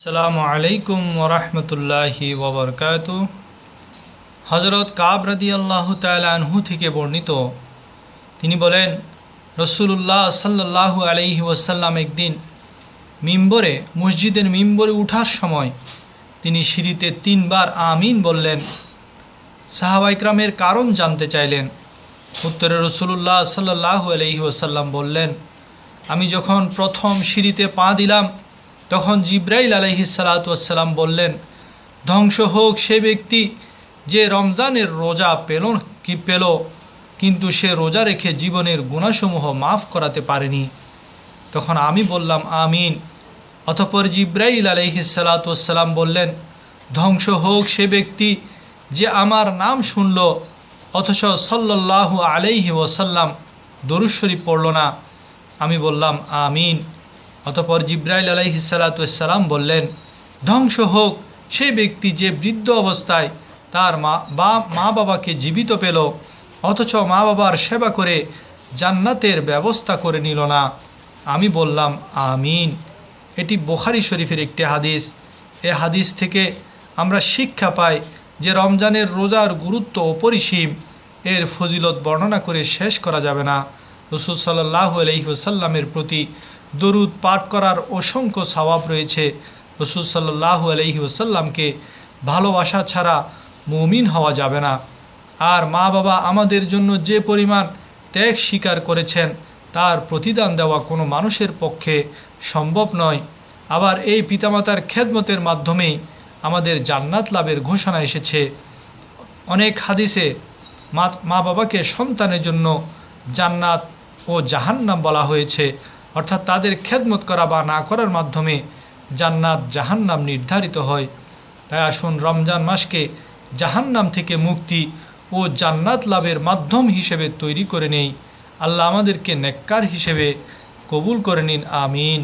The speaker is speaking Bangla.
আসসালামু আলাইকুম ওরহমতুল্লাহি ওবরকাত হজরত কাব রাদি আল্লাহ আনহু থেকে বর্ণিত, তিনি বলেন রসুল্লাহ সাল্লাহু আলাইহি ওয়াসাল্লাম একদিন মিম্বরে, মসজিদের মিম্বরে উঠার সময় তিনি সিঁড়িতে তিনবার আমিন বললেন। সাহাবাইকরামের কারণ জানতে চাইলেন। উত্তরে রসুল্লাহ সাল্লাহু আলহি ওসাল্লাম বললেন, আমি যখন প্রথম সিঁড়িতে পা দিলাম তখন জিব্রাইল আলহি সালাতাম বললেন, ধ্বংস হোক সে ব্যক্তি যে রমজানের রোজা পেল কি পেল, কিন্তু সে রোজা রেখে জীবনের গুণাসমূহ মাফ করাতে পারেনি। তখন আমি বললাম, আমিন। অতপর জিব্রাইল আলহি সালাতাম বললেন, ধ্বংস হোক সে ব্যক্তি যে আমার নাম শুনল, অথচ সাল্লাহ আলাইহি ওসাল্লাম দরুশ্বরী পড়ল না। আমি বললাম, আমিন। অতপর জিব্রাইল আলাইহি সালাতাম বললেন, ধ্বংস হোক সে ব্যক্তি যে বৃদ্ধ অবস্থায় তার মা, বা মা বাবাকে জীবিত পেল, অথচ মা বাবার সেবা করে জান্নাতের ব্যবস্থা করে নিল না। আমি বললাম, আমিন। এটি বোখারি শরীফের একটি হাদিস। এ হাদিস থেকে আমরা শিক্ষা পাই যে রমজানের রোজার গুরুত্ব অপরিসীম, এর ফজিলত বর্ণনা করে শেষ করা যাবে না। রসুল সাল্লাহ আলহিহসাল্লামের প্রতি দরুদ পাঠ করার অসংখ্য স্বভাব রয়েছে। রসুল সাল্লাহ আলহি ওসাল্লামকে ভালোবাসা ছাড়া মমিন হওয়া যাবে না। আর মা বাবা আমাদের জন্য যে পরিমাণ ত্যাগ স্বীকার করেছেন, তার প্রতিদান দেওয়া কোনো মানুষের পক্ষে সম্ভব নয়। আবার এই পিতামাতার খেদমতের মাধ্যমেই আমাদের জান্নাত লাভের ঘোষণা এসেছে। অনেক হাদিসে মা বাবাকে সন্তানের জন্য জান্নাত ও জাহান্নাম বলা হয়েছে। অর্থাৎ তাদের খেদমত করা বা না করার মাধ্যমে জান্নাত জাহান্নাম নির্ধারিত হয়। তাই আসুন রমজান মাসকে জাহান্নাম থেকে মুক্তি ও জান্নাত লাভের মাধ্যম হিসেবে তৈরি করে নেই। আল্লাহ আমাদেরকে নেককার হিসেবে কবুল করে নিন, আমিন।